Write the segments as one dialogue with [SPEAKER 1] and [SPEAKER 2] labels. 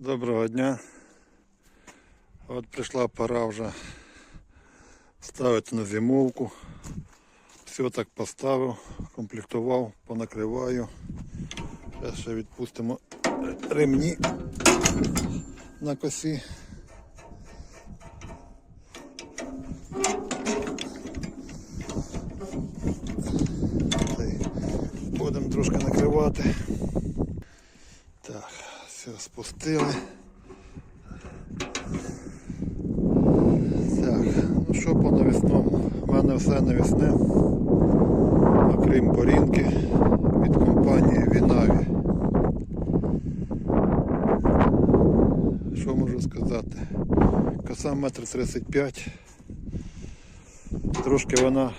[SPEAKER 1] Доброго дня. От прийшла пора вже ставити на зимовку. Все так поставив, комплектував, понакриваю. Зараз ще відпустимо ремні на косі. Будемо трошки накривати. Спустили. Так, ну що по навісному? У мене все навісне, окрім борінки від компанії Вінаві. Що можу сказати? Коса метр тридцять п'ять. Трошки вона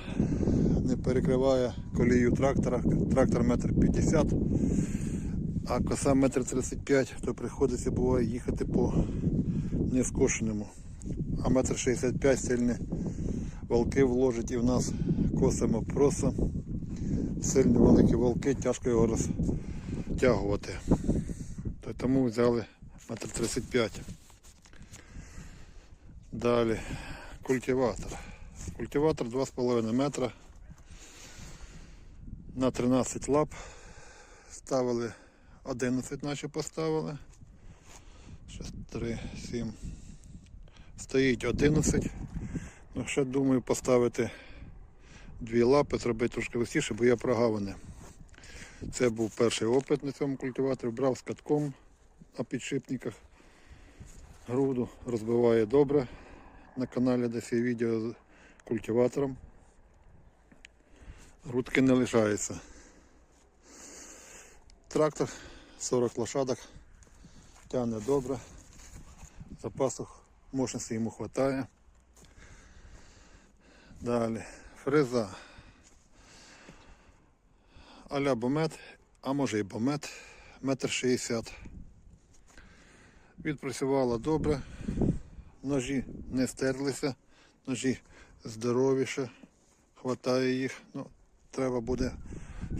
[SPEAKER 1] не перекриває колію трактора. Трактор метр п'ятдесят. А коса метр тридцять п'ять, то приходиться буває їхати по нескошеному. А метр шістдесят п'ять сильні волки вложить і в нас косимо просто сильні великі волки, тяжко його розтягувати. То тому взяли метр тридцять п'ять. Далі культиватор. Культиватор 2,5 метра на 13 лап ставили 11 наче поставили. 6, 3, 7. Стоїть 11. Ну, ще думаю поставити дві лапи, зробити трошки висіше, бо я прогавлений. Це був перший опит на цьому культиваторі. Брав з катком на підшипниках. Груду розбиває добре. На каналі десь є відео з культиватором. Грудки не лишаються. Трактор 40 лошадок, тягне добре, запасу мощності йому вистачає. Далі фреза аля бомет, а може і бомет, метр шістдесят. Відпрацювала добре, ножі не стерлися, ножі здоровіше, хватає їх. Ну, треба буде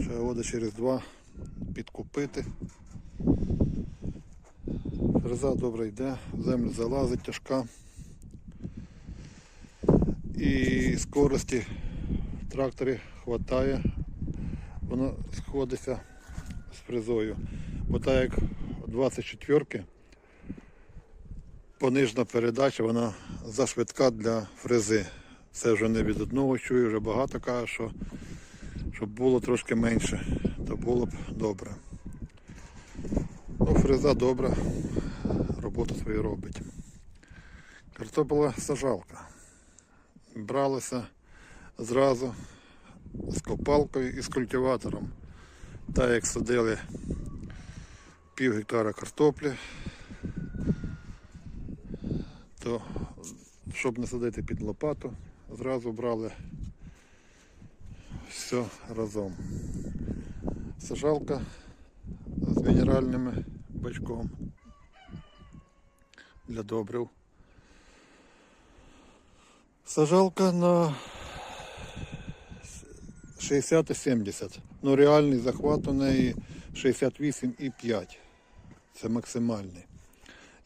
[SPEAKER 1] ще года через два підкупити. Фреза добре йде, землю залазить тяжка. І скорості в тракторі вистачає, воно сходиться з фрезою. Бо так як 24-ки, понижна передача, вона зашвидка для фрези. Це вже не від одного чую, вже багато каже, що щоб було трошки менше, то було б добре. Ну, фреза добра, роботу свою робить. Картопела сажалка. Бралася зразу з копалкою і з культиватором. Так як садили пів гектара картоплі, то щоб не садити під лопату, зразу брали все разом. Сажалка з мінеральними бачком для добрив. Сажалка на 60-70. Ну реальний захват у неї 68,5. Це максимальний.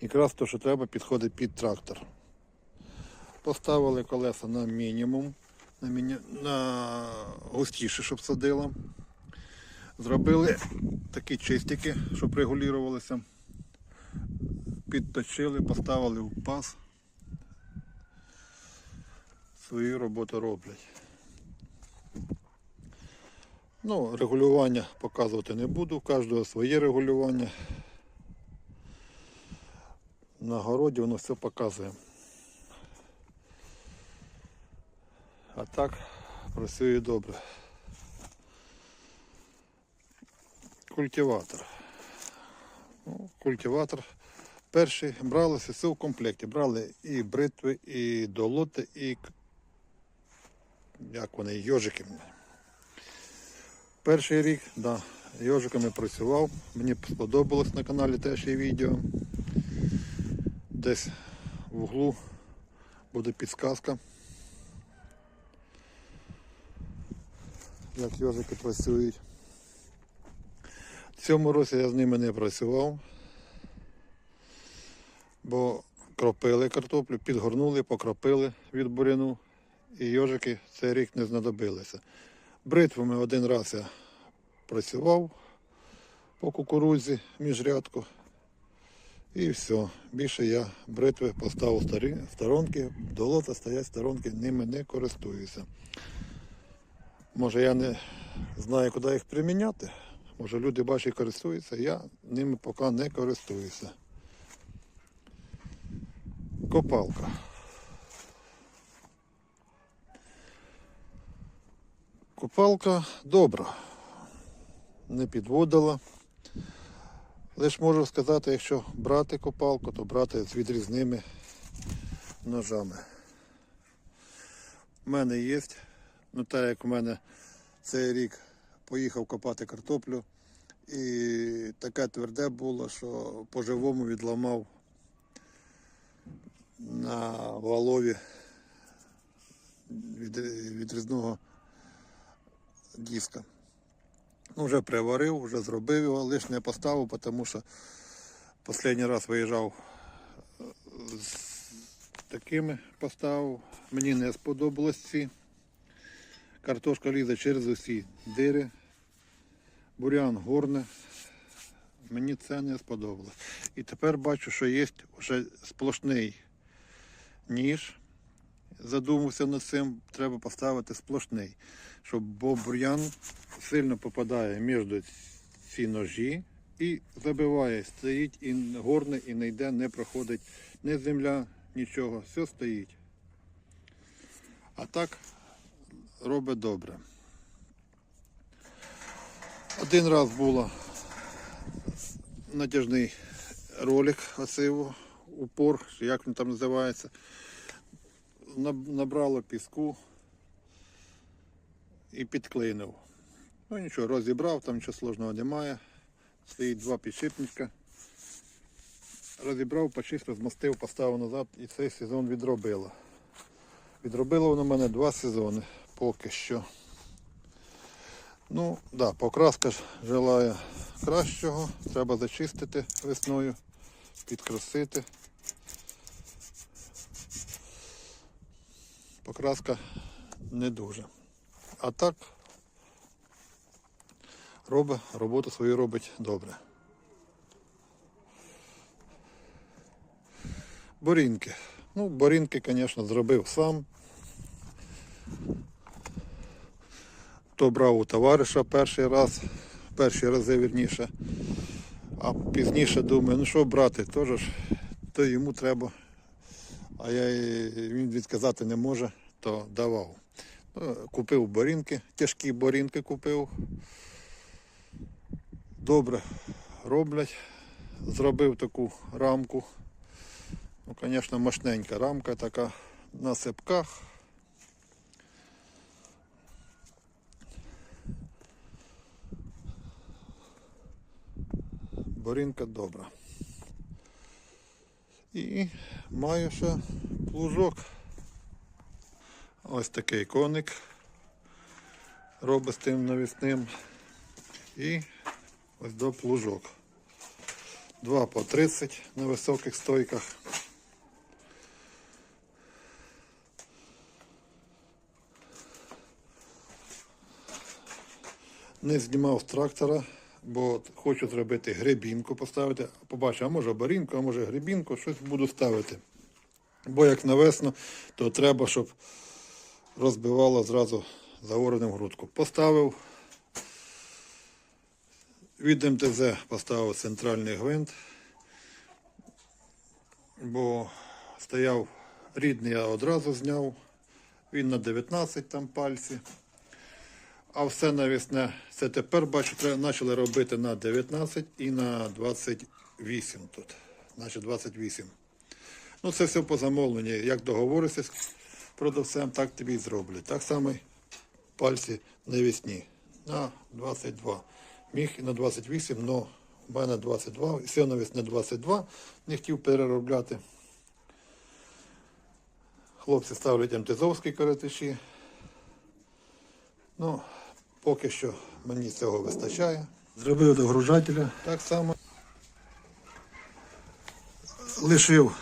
[SPEAKER 1] Якраз то, що треба, підходить під трактор. Поставили колеса на мінімум, на, міні... на густіше, щоб садило. Зробили такі чистики, щоб регулювалися. Підточили, поставили в паз. Свою роботу роблять. Ну, регулювання показувати не буду, у кожного своє регулювання. На городі воно все показує. А так працює добре. Культиватор. Ну, культиватор. Перший бралося все в комплекті. Брали і бритви, і долоти, і як вони, йожики. Перший рік, да, йожиками працював. Мені сподобалось на каналі теж є відео. Десь в углу буде підсказка. Як йожики працюють. В цьому році я з ними не працював. Бо кропили картоплю, підгорнули, покропили від буряну, і йожики цей рік не знадобилися. Бритвами один раз я працював по кукурудзі міжрядку. І все. Більше я бритви поставив старі, сторонки, долота стоять сторонки, ними не користуюся. Може я не знаю, куди їх приміняти. Може люди бачать користуються, я ними поки не користуюся. Копалка. Копалка добра. Не підводила. Лише можу сказати, якщо брати копалку, то брати з відрізними ножами. У мене є, ну так як у мене цей рік поїхав копати картоплю, і таке тверде було, що по-живому відламав на валові від, відрізного диска. Ну, вже приварив, вже зробив його, лише не поставив, тому що останній раз виїжджав е, з такими поставив. Мені не сподобалось ці. Картошка лізе через усі дири. Бурян горне. Мені це не сподобалось. І тепер бачу, що є вже сплошний ніж. Задумався над цим, треба поставити сплошний, щоб бо бур'ян сильно попадає між ці ножі і забиває, стоїть і горне, і не йде, не проходить ні земля, нічого, все стоїть. А так робить добре. Один раз було натяжний ролик оцей упор, як він там називається. Набрало піску і підклинив. Ну нічого, розібрав, там нічого сложного немає. Стоїть два підшипничка. Розібрав, почистив, змастив, поставив назад і цей сезон відробило. Відробило воно в мене два сезони поки що. Ну, да, покраска ж желає кращого. Треба зачистити весною, підкрасити. Покраска не дуже. А так робить, роботу свою робить добре. Борінки. Ну, борінки, звісно, зробив сам. То брав у товариша перший раз, перші рази вірніше. А пізніше думаю, ну що брати, теж то йому треба. А я, він відказати не може, то давав. Ну, Купив борінки, тяжкі борінки купив. Добре роблять. Зробив таку рамку. Ну, звісно, мощненька рамка така на сипках. Борінка добра. І маю ще плужок. Ось такий коник. Робить з тим навісним. І ось до плужок. Два по 30 на високих стойках. Не знімав з трактора, бо хочу зробити гребінку поставити. Побачу, а може барінку, а може гребінку, щось буду ставити. Бо як на весну, то треба, щоб розбивало зразу завореним грудку. Поставив. Від МТЗ поставив центральний гвинт, бо стояв рідний, я одразу зняв. Він на 19 там пальці. А все навісне, це тепер бачу, почали робити на 19 і на 28 тут. Значить 28. Ну це все по замовленню. Як договоришся з продавцем, так тобі і зроблять. Так само пальці навісні на 22. Міг і на 28, але в мене 22. І все навісне 22. Не хотів переробляти. Хлопці ставлять МТЗовські коротиші. Ну, поки що мені цього вистачає. Зробив догружателя. Так само. лишив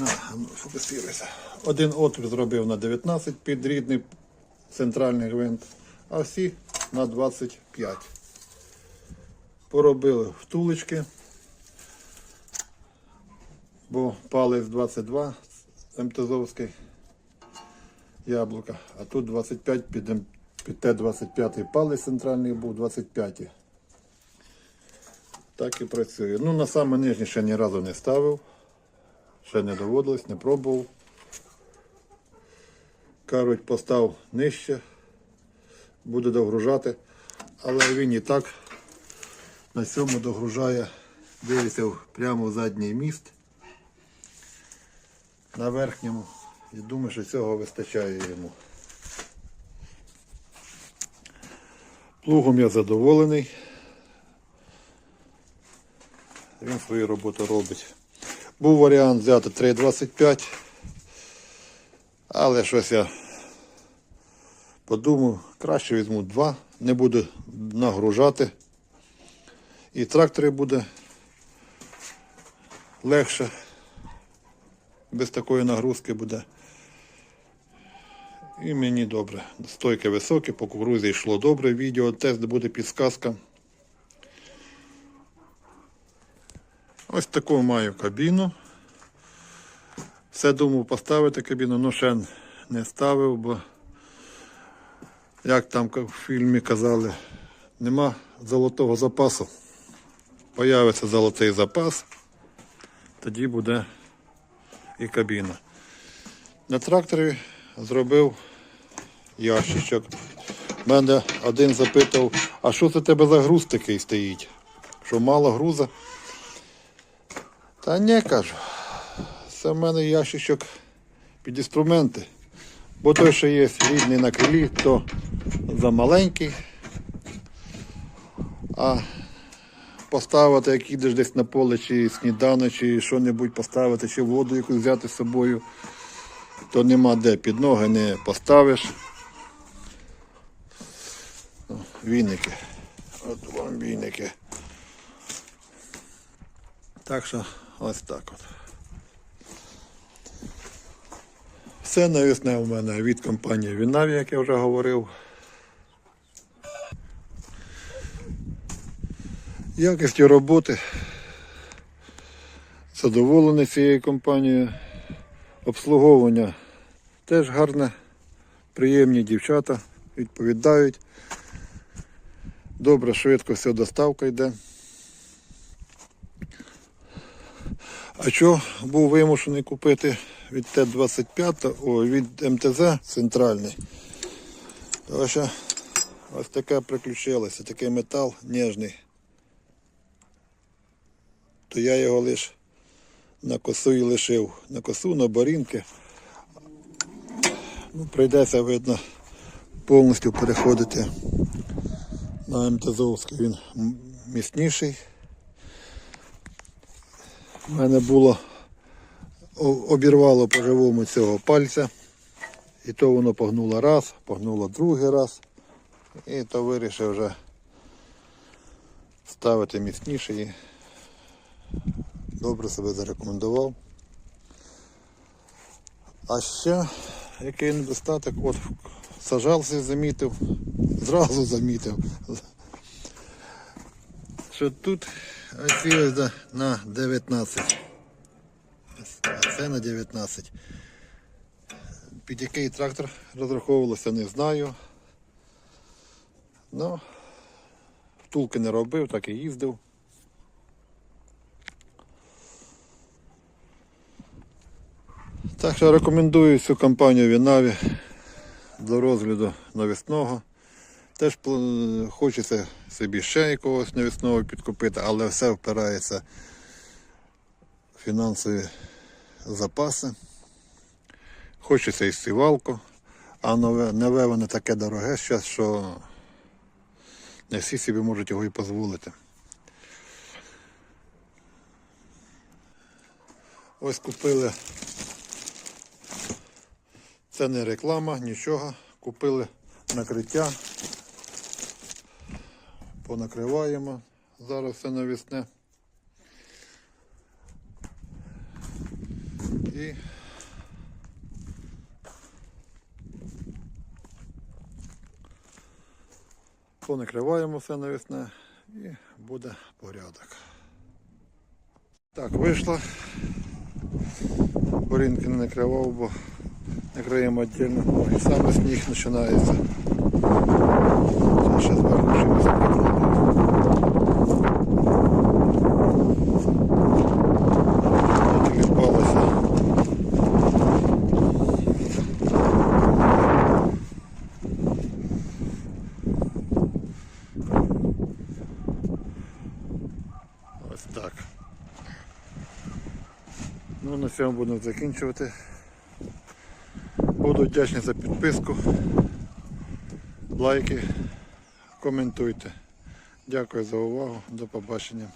[SPEAKER 1] на, фокусируйся. Один отвір зробив на 19 під рідний центральний гвинт, а всі на 25. Поробили втулочки, бо палець 22 МТЗовський яблука, а тут 25 під, М- під Т-25 палець центральний був 25. Так і працює. Ну, на саме нижнє ще ні разу не ставив. Ще не доводилось, не пробував. Кажуть, постав нижче, буде догружати, але він і так на цьому догружає, дивиться прямо в задній міст. На верхньому. І думаю, що цього вистачає йому. Плугом я задоволений. Він свою роботу робить. Був варіант взяти 3,25, але щось я подумав, краще візьму 2, не буду нагружати. І тракторі буде легше, без такої нагрузки буде. І мені добре. Стойки високі, по кукурузі йшло добре. Відео, тест буде підсказка. Ось таку маю кабіну. Все думав поставити кабіну, але ще не ставив, бо, як там в фільмі казали, нема золотого запасу. Появиться золотий запас, тоді буде і кабіна. На тракторі зробив ящичок. Мене один запитав, а що це тебе за груз такий стоїть? Що мало груза? Та ні, кажу. Це в мене ящичок під інструменти. Бо той, що є рідний на крилі, то замаленький. А поставити, як їдеш десь на поле, чи сніданок, чи що-небудь поставити, чи воду якусь взяти з собою, то нема де під ноги не поставиш. О, Вінники. От вам вінники. Так що ось так от. Все навісне у мене від компанії Вінаві, як я вже говорив. Якістю роботи. Задоволений цією компанією. Обслуговування теж гарне, приємні дівчата відповідають. Добре, швидко все доставка йде. А що був вимушений купити від Т-25, о, від МТЗ центральний. Що ось таке приключилося, такий метал ніжний. То я його лише на косу і лишив. На косу, на борінки. Ну, прийдеться, видно, повністю переходити на МТЗовський. Він міцніший. У мене було обірвало по-живому цього пальця. І то воно погнуло раз, погнуло другий раз. І то вирішив вже ставити міцніше і добре себе зарекомендував. А ще який недостаток, от сажався, замітив, зразу замітив. Що тут ось на 19. А це на 19. Під який трактор розраховувалося, не знаю. Ну, втулки не робив, так і їздив. Так що рекомендую цю компанію Вінаві до розгляду навісного. Теж хочеться собі ще якогось навісного підкупити, але все впирається в фінансові запаси. Хочеться і сівалку, а нове, нове воно таке дороге зараз, що не всі собі можуть його і дозволити. Ось купили. Це не реклама, нічого. Купили накриття. Понакриваємо. Зараз все навісне. І понакриваємо все навесне і буде порядок. Так, вийшло. Борінки не накривав, бо накриємо віддільно. І саме сніг починається. Це ще зверху чимось Ось так. Ну, на цьому будемо закінчувати. Буду вдячний за підписку, лайки, коментуйте. Дякую за увагу. До побачення.